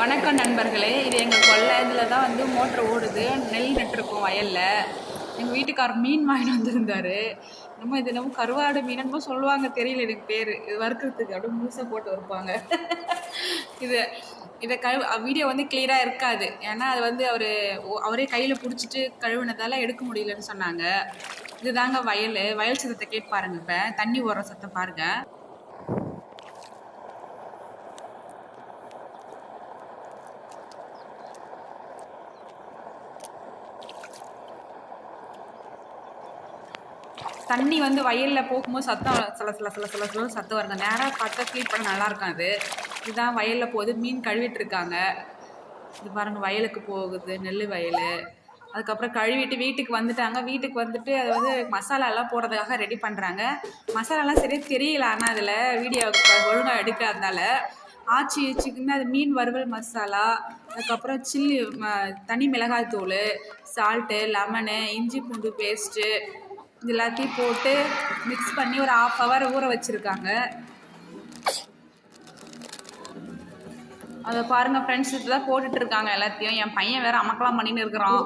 வணக்கம் நண்பர்களே. இது எங்கள் கொல்லை இதில் தான் வந்து மோட்ரு ஓடுது. நெல் நட்டுருக்கோம் வயலில். எங்கள் வீட்டுக்காரர் மீன் வாங்கிட்டு வந்திருந்தார். நம்ம இது நம்ம கருவாடு மீன் என்னமோ சொல்லுவாங்க தெரியல எனக்கு பேர். இது வறுக்கிறதுக்கு அப்படியே முழுசாக போட்டு வைப்பாங்க இது இதை கழு வீடியோ வந்து கிளியராக இருக்காது. ஏன்னா அது வந்து அவர் அவரே கையில் பிடிச்சிட்டு கழுவுனதால எடுக்க முடியலன்னு சொன்னாங்க. இதுதாங்க வயல். வயல் சத்தத்தை கேட்டு பாருங்கள் இப்போ. தண்ணி ஓடுற சத்தம் பாருங்கள் தண்ணி வந்து வயலில் போகும்போது சத்தம் சில சில சில சில சில சத்தம் வருங்க நேராக பார்த்தா ஃபீல் பண்ண நல்லா இருக்கும் அது. இதுதான் வயலில் போகுது. மீன் கழுவிட்டு இருக்காங்க. இது பாருங்கள் வயலுக்கு போகுது. நெல் வயல். அதுக்கப்புறம் கழுவிட்டு வீட்டுக்கு வந்துட்டாங்க. வீட்டுக்கு வந்துட்டு அது வந்து மசாலாலாம் போடுறதுக்காக ரெடி பண்ணுறாங்க மசாலாலாம் சரியாக தெரியல. ஆனால் அதில் வீடியோ ஒழுங்காக எடுக்காதனால ஆச்சி சிக்கன் அது மீன் வறுவல் மசாலா அதுக்கப்புறம் சில்லி தனி மிளகாய் தூள் சால்ட்டு லெமனு இஞ்சி பூண்டு பேஸ்ட்டு இது எல்லாத்தையும் போட்டு மிக்ஸ் பண்ணி ஒரு ஆஃப் ஹவர் ஊற வச்சுருக்காங்க. அதை பாருங்கள் ஃப்ரெண்ட்ஸ் இதெல்லாம் போட்டுட்டு இருக்காங்க எல்லாத்தையும். என் பையன் வேற அமக்கலாம் பண்ணின்னு இருக்கிறான்.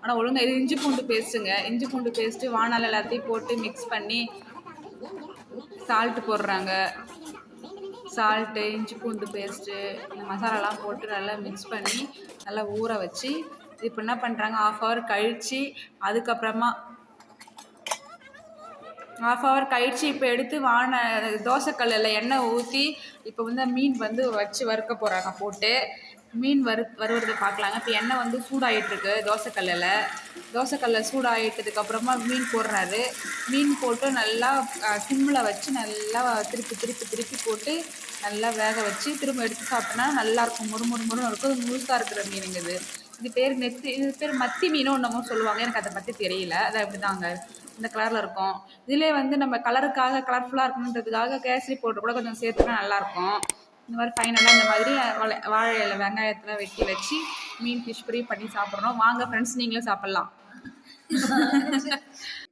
ஆனால் ஒழுங்கா இது இஞ்சி பூண்டு பேஸ்ட்டுங்க இஞ்சி பூண்டு பேஸ்ட்டு வானால் எல்லாத்தையும் போட்டு மிக்ஸ் பண்ணி சால்ட்டு போடுறாங்க. சால்ட்டு இஞ்சி பூண்டு பேஸ்ட்டு இந்த மசாலாலாம் போட்டு நல்லா மிக்ஸ் பண்ணி நல்லா ஊற வச்சு இப்போ என்ன பண்ணுறாங்க ஆஃப் ஹவர் கழித்து அதுக்கப்புறமா ஹாஃப் ஹவர் கழிச்சு இப்போ எடுத்து வான தோசைக்கல்லில் எண்ணெய் ஊற்றி இப்போ வந்து மீன் வந்து வச்சு வறுக்க போகிறாங்க போட்டு. மீன் வறு வறுவறதை பார்க்கலாங்க இப்போ எண்ணெய் வந்து சூடாகிட்டுருக்கு தோசைக்கல்லில். தோசைக்கல்லில் சூடாகிட்டதுக்கப்புறமா மீன் போடுறாரு. மீன் போட்டு நல்லா சிம்மில் வச்சு நல்லா திருப்பி திருப்பி திருப்பி போட்டு நல்லா வேக வச்சு திரும்ப எடுத்து சாப்பிட்டோன்னா நல்லாயிருக்கும் முறு முறு முறுன்னு இருக்கும். முழுசாக இருக்கிற மீனுங்க இது. இது பேர் நெத்தி இது பேர் மத்தி மீனும் ஒன்றமும் சொல்லுவாங்க. எனக்கு அதை பற்றி தெரியல. அது அப்படி தாங்க இந்த கலரில் இருக்கும். இதிலே வந்து நம்ம கலருக்காக கலர்ஃபுல்லாக இருக்கணுன்றதுக்காக கேசரி பவுடர் கூட கொஞ்சம் சேர்த்துனா நல்லாயிருக்கும் இந்த மாதிரி ஃபைனலாக இந்த மாதிரி வாழை இலை வெங்காயத்தில் வெட்டி வச்சு மீன் ஃபிஷ் ஃப்ரீ பண்ணி சாப்பிட்றோம் வாங்க ஃப்ரெண்ட்ஸ் நீங்களும் சாப்பிட்லாம்.